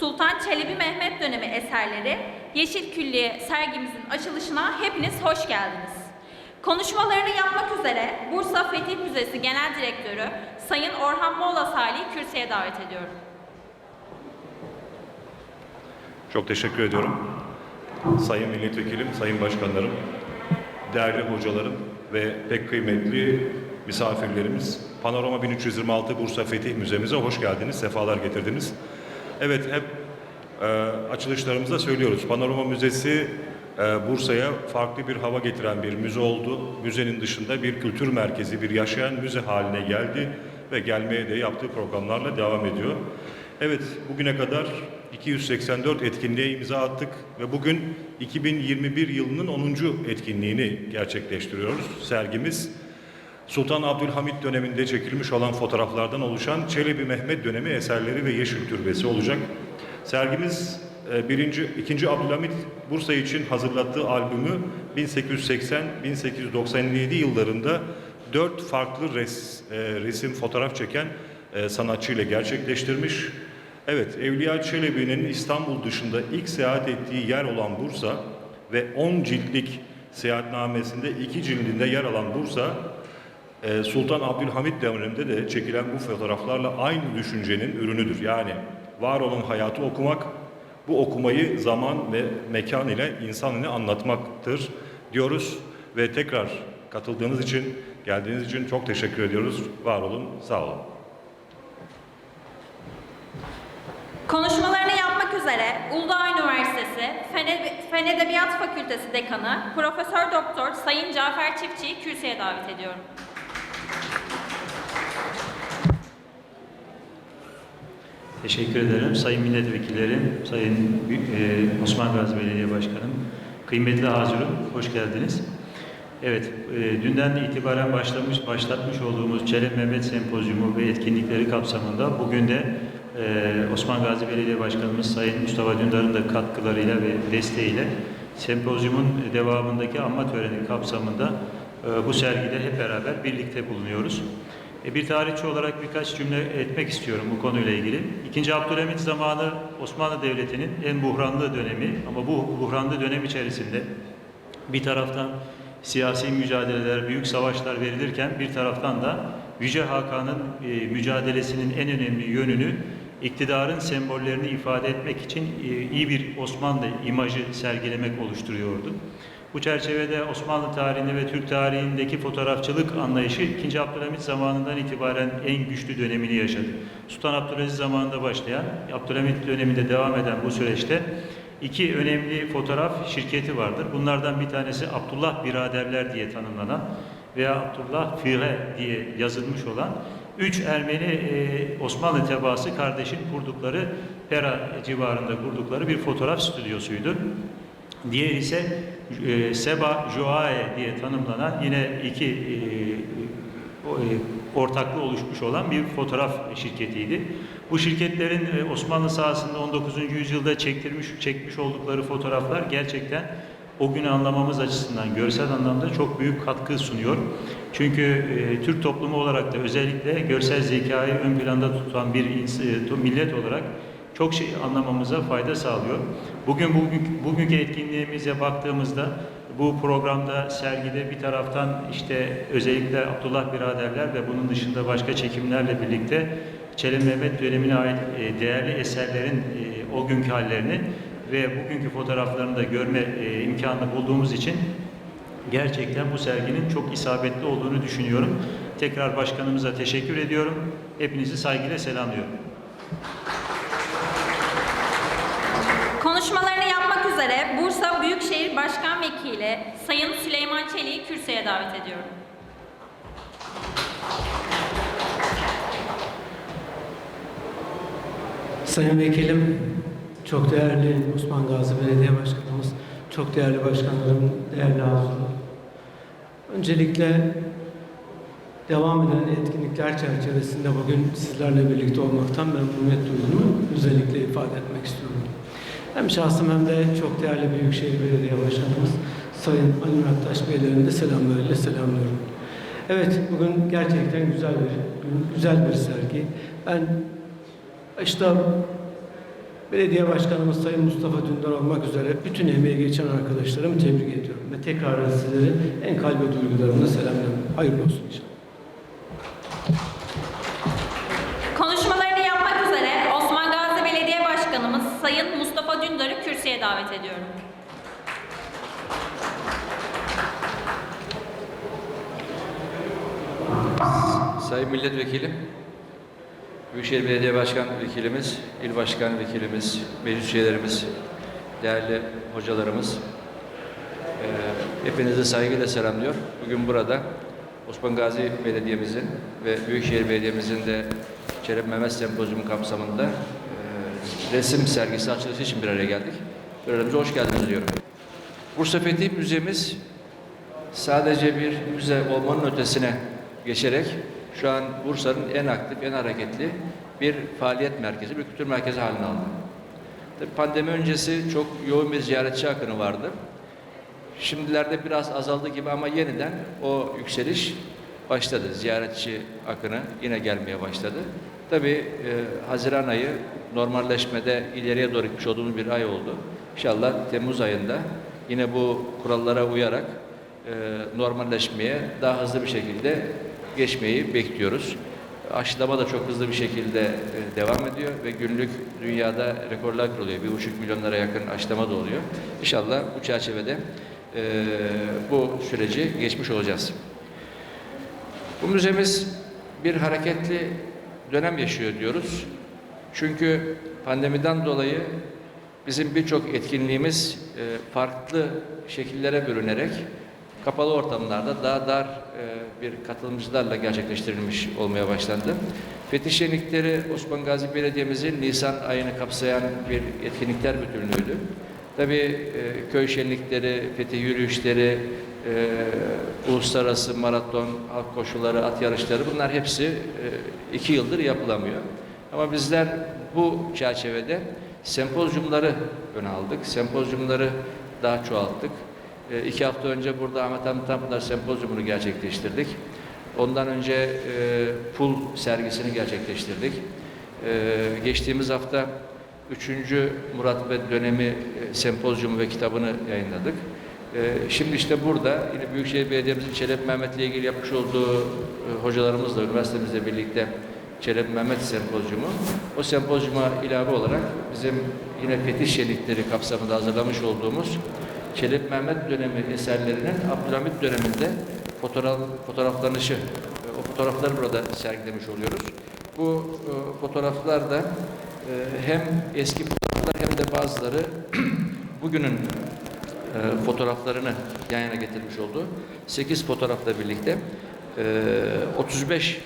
Sultan Çelebi Mehmet dönemi eserleri Yeşil Külliye sergimizin açılışına hepiniz hoş geldiniz. Konuşmalarını yapmak üzere Bursa Fetih Müzesi Genel Direktörü Sayın Orhan Moğla Salih kürsüye davet ediyorum. Çok teşekkür ediyorum. Sayın milletvekilim, sayın başkanlarım, değerli hocalarım ve pek kıymetli misafirlerimiz. Panorama 1326 Bursa Fetih Müzemize hoş geldiniz, sefalar getirdiniz. Evet, hep e, açılışlarımızda söylüyoruz. Panorama Müzesi e, Bursa'ya farklı bir hava getiren bir müze oldu. Müzenin dışında bir kültür merkezi, bir yaşayan müze haline geldi ve gelmeye de yaptığı programlarla devam ediyor. Evet, bugüne kadar 284 etkinliğe imza attık ve bugün 2021 yılının 10. etkinliğini gerçekleştiriyoruz. Sergimiz Sultan Abdülhamit döneminde çekilmiş olan fotoğraflardan oluşan Çelebi Mehmet dönemi eserleri ve Yeşil Türbesi olacak. Sergimiz e, birinci, ikinci Abdülhamit Bursa için hazırlattığı albümü 1880-1897 yıllarında dört farklı res, e, resim, fotoğraf çeken e, sanatçıyla gerçekleştirmiş. Evet, Evliya Çelebi'nin İstanbul dışında ilk seyahat ettiği yer olan Bursa ve 10 ciltlik seyahatnamesinde iki cildinde yer alan Bursa, e, Sultan Abdülhamit döneminde de çekilen bu fotoğraflarla aynı düşüncenin ürünüdür. Yani var olan hayatı okumak, bu okumayı zaman ve mekan ile insan ile anlatmaktır diyoruz. Ve tekrar katıldığınız için, geldiğiniz için çok teşekkür ediyoruz. Var olun, sağ olun. Konuşmalarını yapmak üzere Uludağ Üniversitesi Fen Edebiyat Fakültesi Dekanı Profesör Doktor Sayın Cafer Çiftçi'yi kürsüye davet ediyorum. Teşekkür ederim. Sayın milletvekillerim, Sayın e, Osman Gazi Belediye Başkanım, kıymetli hazirim, hoş geldiniz. Evet, e, dünden itibaren başlamış, başlatmış olduğumuz Çelebi Mehmet Sempozyumu ve etkinlikleri kapsamında bugün de e, Osman Gazi Belediye Başkanımız Sayın Mustafa Dündar'ın da katkılarıyla ve desteğiyle sempozyumun devamındaki anma töreni kapsamında e, bu sergide hep beraber birlikte bulunuyoruz. E, Bir tarihçi olarak birkaç cümle etmek istiyorum bu konuyla ilgili. İkinci Abdülhamit zamanı Osmanlı Devleti'nin en buhranlı dönemi ama bu buhranlı dönem içerisinde bir taraftan siyasi mücadeleler, büyük savaşlar verilirken bir taraftan da Yüce Hakan'ın e, mücadelesinin en önemli yönünü iktidarın sembollerini ifade etmek için e, iyi bir Osmanlı imajı sergilemek oluşturuyordu. Bu çerçevede Osmanlı tarihinde ve Türk tarihindeki fotoğrafçılık anlayışı 2. Abdülhamit zamanından itibaren en güçlü dönemini yaşadı. Sultan Abdülaziz zamanında başlayan, Abdülhamit döneminde devam eden bu süreçte iki önemli fotoğraf şirketi vardır. Bunlardan bir tanesi Abdullah Biraderler diye tanımlanan veya Abdullah Fire diye yazılmış olan üç Ermeni e, Osmanlı tebaası kardeşin kurdukları Pera civarında kurdukları bir fotoğraf stüdyosuydu. Diğer ise e, Seba Joae diye tanımlanan yine iki e, e, ortaklığı oluşmuş olan bir fotoğraf şirketiydi. Bu şirketlerin e, Osmanlı sahasında 19. yüzyılda çektirmiş çekmiş oldukları fotoğraflar gerçekten o günü anlamamız açısından görsel anlamda çok büyük katkı sunuyor. Çünkü e, Türk toplumu olarak da özellikle görsel zekayı ön planda tutan bir e, millet olarak çok şey anlamamıza fayda sağlıyor. Bugün bugün bugünkü etkinliğimize baktığımızda bu programda sergide bir taraftan işte özellikle Abdullah biraderler ve bunun dışında başka çekimlerle birlikte Çelebi Mehmet dönemine ait e, değerli eserlerin e, o günkü hallerini ve bugünkü fotoğraflarını da görme e, imkanı bulduğumuz için gerçekten bu serginin çok isabetli olduğunu düşünüyorum. Tekrar başkanımıza teşekkür ediyorum. Hepinizi saygıyla selamlıyorum. Konuşmalarını yapmak üzere Bursa Büyükşehir Başkan Vekili Sayın Süleyman Çelik'i kürsüye davet ediyorum. Sayın Vekilim, çok değerli Osman Gazi Belediye Başkanımız, çok değerli başkanlarım, değerli hazırlar. Öncelikle devam eden etkinlikler çerçevesinde bugün sizlerle birlikte olmaktan memnuniyet duyduğumu özellikle ifade etmek istiyorum. Hem şahsım hem de çok değerli Büyükşehir Belediye Başkanımız Sayın Ali Murat Beylerini de selamlarıyla selamlıyorum. Evet, bugün gerçekten güzel bir güzel bir sergi. Ben işte Belediye Başkanımız Sayın Mustafa Dündar olmak üzere bütün emeği geçen arkadaşlarımı tebrik ediyorum. Ve tekrar sizlere en kalbi duygularımla selamlıyorum. Hayırlı olsun inşallah. Davet ediyorum. Sayın Milletvekili, Büyükşehir Belediye Başkan Vekilimiz, İl Başkan Vekilimiz, meclis üyelerimiz, değerli hocalarımız, hepinizi saygıyla selamlıyor. Bugün burada Osman Gazi Belediye'mizin ve Büyükşehir Belediye'mizin de Çelebi Mehmet Sempozyumu kapsamında resim sergisi açılışı için bir araya geldik. Aramıza hoş geldiniz diyorum. Bursa Fethi Müzemiz sadece bir müze olmanın ötesine geçerek şu an Bursa'nın en aktif, en hareketli bir faaliyet merkezi, bir kültür merkezi haline aldı. Tabii pandemi öncesi çok yoğun bir ziyaretçi akını vardı. Şimdilerde biraz azaldı gibi ama yeniden o yükseliş başladı. Ziyaretçi akını yine gelmeye başladı. Tabii e, Haziran ayı normalleşmede ileriye doğru gitmiş olduğumuz bir ay oldu. İnşallah Temmuz ayında yine bu kurallara uyarak e, normalleşmeye daha hızlı bir şekilde geçmeyi bekliyoruz. Aşılama da çok hızlı bir şekilde e, devam ediyor ve günlük dünyada rekorlar kırılıyor. Bir buçuk milyonlara yakın aşılama da oluyor. İnşallah bu çerçevede e, bu süreci geçmiş olacağız. Bu müzemiz bir hareketli dönem yaşıyor diyoruz. Çünkü pandemiden dolayı bizim birçok etkinliğimiz e, farklı şekillere bürünerek kapalı ortamlarda daha dar e, bir katılımcılarla gerçekleştirilmiş olmaya başlandı. Fetih Şenlikleri Osman Gazi Belediye'mizin Nisan ayını kapsayan bir etkinlikler bütünlüğüydü. Tabii e, köy şenlikleri, fetih yürüyüşleri, e, uluslararası maraton, halk koşuları, at yarışları bunlar hepsi e, iki yıldır yapılamıyor. Ama bizler bu çerçevede sempozyumları öne aldık. Sempozyumları daha çoğalttık. E, iki hafta önce burada Ahmet Hamdi Tanpınar sempozyumunu gerçekleştirdik. Ondan önce e, pul sergisini gerçekleştirdik. E, geçtiğimiz hafta 3. Murat ve dönemi e, sempozyumu ve kitabını yayınladık. E, şimdi işte burada yine Büyükşehir Belediye'mizin Çelebi Mehmet'le ilgili yapmış olduğu e, hocalarımızla, üniversitemizle birlikte Çelebi Mehmet Sempozyumu. O sempozyuma ilave olarak bizim yine fetih şenlikleri kapsamında hazırlamış olduğumuz Çelebi Mehmet dönemi eserlerinin Abdülhamit döneminde fotoğraf, fotoğraflanışı, e, o fotoğrafları burada sergilemiş oluyoruz. Bu e, fotoğraflar da e, hem eski fotoğraflar hem de bazıları bugünün e, fotoğraflarını yan yana getirmiş oldu. 8 fotoğrafla birlikte e, 35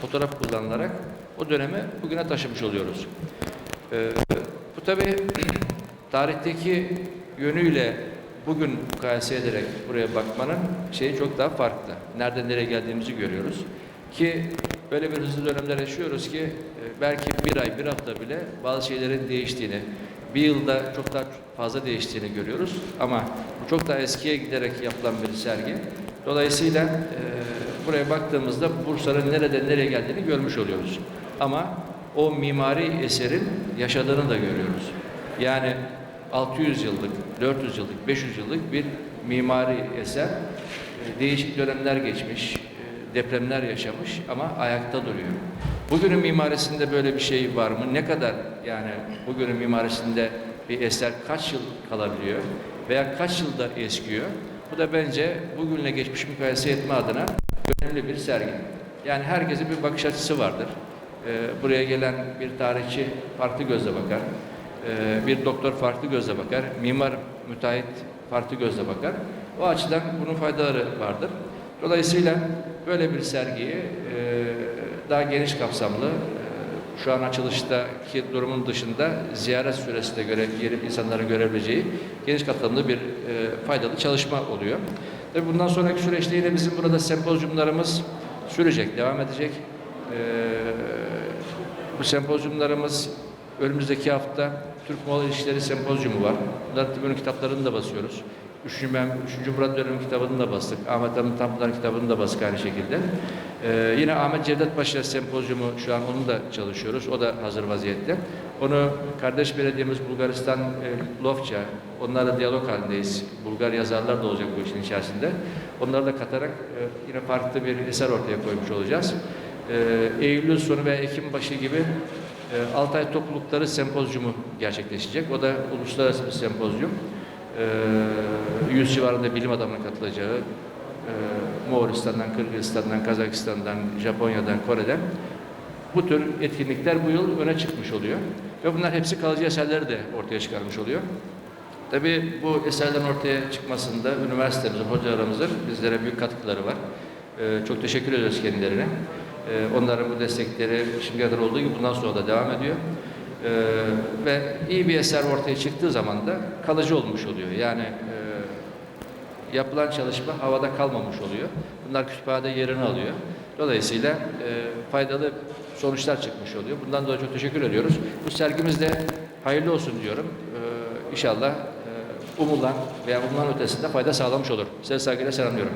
fotoğraf kullanılarak o dönemi bugüne taşımış oluyoruz. E, bu tabi tarihteki yönüyle bugün mukayese ederek buraya bakmanın şeyi çok daha farklı. Nereden nereye geldiğimizi görüyoruz. Ki böyle bir hızlı dönemler yaşıyoruz ki e, belki bir ay, bir hafta bile bazı şeylerin değiştiğini, bir yılda çok daha fazla değiştiğini görüyoruz. Ama bu çok daha eskiye giderek yapılan bir sergi. Dolayısıyla e, buraya baktığımızda Bursa'nın nereden nereye geldiğini görmüş oluyoruz. Ama o mimari eserin yaşadığını da görüyoruz. Yani 600 yıllık, 400 yıllık, 500 yıllık bir mimari eser. E, Değişik dönemler geçmiş, e, depremler yaşamış ama ayakta duruyor. Bugünün mimarisinde böyle bir şey var mı? Ne kadar yani bugünün mimarisinde bir eser kaç yıl kalabiliyor veya kaç yılda eskiyor? Bu da bence bugünle geçmiş mukayese etme adına önemli bir sergi. Yani herkesin bir bakış açısı vardır. E, Buraya gelen bir tarihçi farklı gözle bakar. Ee, bir doktor farklı gözle bakar, mimar, müteahhit farklı gözle bakar. O açıdan bunun faydaları vardır. Dolayısıyla böyle bir sergiyi e, daha geniş kapsamlı, şu an açılıştaki durumun dışında ziyaret süresi de göre, gelip insanların görebileceği geniş kapsamlı bir e, faydalı çalışma oluyor. Tabii bundan sonraki süreçte yine bizim burada sempozyumlarımız sürecek, devam edecek. E, bu sempozyumlarımız Önümüzdeki hafta Türk Moğol İlişkileri Sempozyumu var. Bunların bunun kitaplarını da basıyoruz. Üçüncü, ben, üçüncü Murat dönemi kitabını da bastık. Ahmet Hamdi Tanpınar kitabını da bastık aynı şekilde. Ee, yine Ahmet Cevdet Paşa Sempozyumu şu an onu da çalışıyoruz. O da hazır vaziyette. Onu kardeş belediyemiz Bulgaristan e, Lofça, onlarla diyalog halindeyiz. Bulgar yazarlar da olacak bu işin içerisinde. Onları da katarak e, yine farklı bir eser ortaya koymuş olacağız. E, Eylül sonu ve Ekim başı gibi e, Altay Toplulukları Sempozyumu gerçekleşecek. O da uluslararası bir sempozyum. E, 100 civarında bilim adamının katılacağı, e, Moğolistan'dan, Kırgızistan'dan, Kazakistan'dan, Japonya'dan, Kore'den bu tür etkinlikler bu yıl öne çıkmış oluyor. Ve bunlar hepsi kalıcı eserleri de ortaya çıkarmış oluyor. Tabii bu eserlerin ortaya çıkmasında üniversitemizin, hocalarımızın bizlere büyük katkıları var. Ee, çok teşekkür ediyoruz kendilerine. Ee, onların bu destekleri şimdiye kadar olduğu gibi bundan sonra da devam ediyor. Ee, ve iyi bir eser ortaya çıktığı zaman da kalıcı olmuş oluyor. Yani yapılan çalışma havada kalmamış oluyor. Bunlar kütüphanede yerini alıyor. Dolayısıyla e, faydalı sonuçlar çıkmış oluyor. Bundan dolayı çok teşekkür ediyoruz. Bu sergimiz de hayırlı olsun diyorum. E, inşallah e, umulan veya umulan ötesinde fayda sağlamış olur. Size saygıyla selamlıyorum.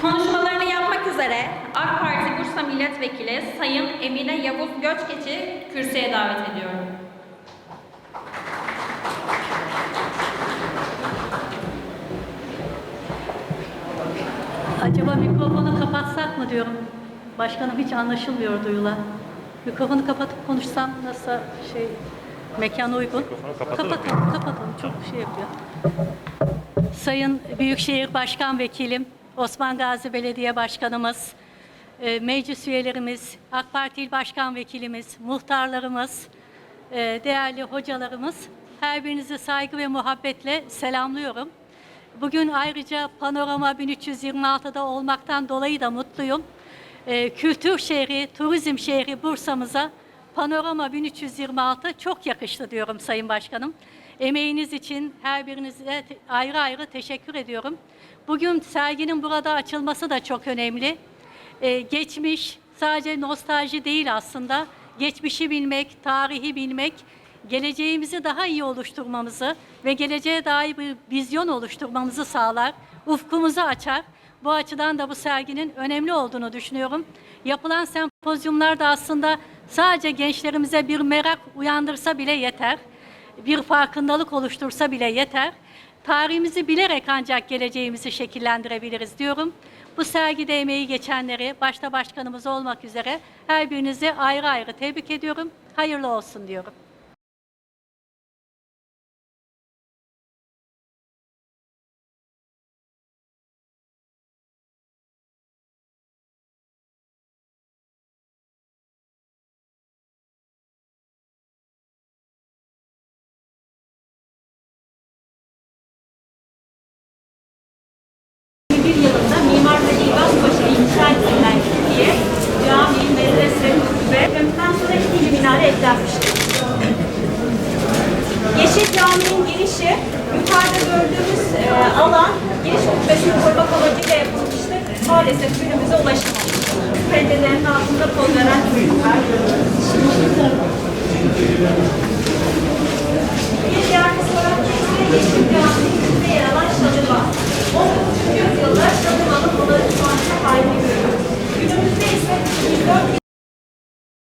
Konuşmalarını yapmak üzere AK Parti Bursa Milletvekili Sayın Emine Yavuz Göçgeç'i kürsüye davet ediyorum. Mikrofonu kapatsak mı diyorum. Başkanım hiç anlaşılmıyor duyulan. Mikrofonu kapatıp konuşsam nasıl şey mekan uygun? Kapatalım. Kapatalım, kapatalım. Çok şey yapıyor. Sayın Büyükşehir Başkan Vekilim, Osman Gazi Belediye Başkanımız, e, meclis üyelerimiz, AK Parti İl Başkan Vekilimiz, muhtarlarımız, e, değerli hocalarımız, her birinizi saygı ve muhabbetle selamlıyorum. Bugün ayrıca Panorama 1326'da olmaktan dolayı da mutluyum. Ee, kültür şehri, turizm şehri Bursa'mıza Panorama 1326 çok yakıştı diyorum Sayın Başkanım. Emeğiniz için her birinize ayrı ayrı teşekkür ediyorum. Bugün serginin burada açılması da çok önemli. Ee, geçmiş sadece nostalji değil aslında. Geçmişi bilmek, tarihi bilmek, geleceğimizi daha iyi oluşturmamızı ve geleceğe dair bir vizyon oluşturmamızı sağlar, ufkumuzu açar. Bu açıdan da bu serginin önemli olduğunu düşünüyorum. Yapılan sempozyumlar da aslında sadece gençlerimize bir merak uyandırsa bile yeter. Bir farkındalık oluştursa bile yeter. Tarihimizi bilerek ancak geleceğimizi şekillendirebiliriz diyorum. Bu sergide emeği geçenleri, başta başkanımız olmak üzere her birinizi ayrı ayrı tebrik ediyorum. Hayırlı olsun diyorum. caminin girişi yukarıda gördüğümüz e, alan giriş okumasını korumak amacıyla yapılmıştır. Maalesef günümüze ulaşamamıştır. Perdelerin altında konveren çocuklar. Bir diğer olarak ise Yeşil Camii'nin içinde yer alan şadıva. 19. yüzyılda şadıvanın odanın parça halini görüyoruz. Günümüzde ise 24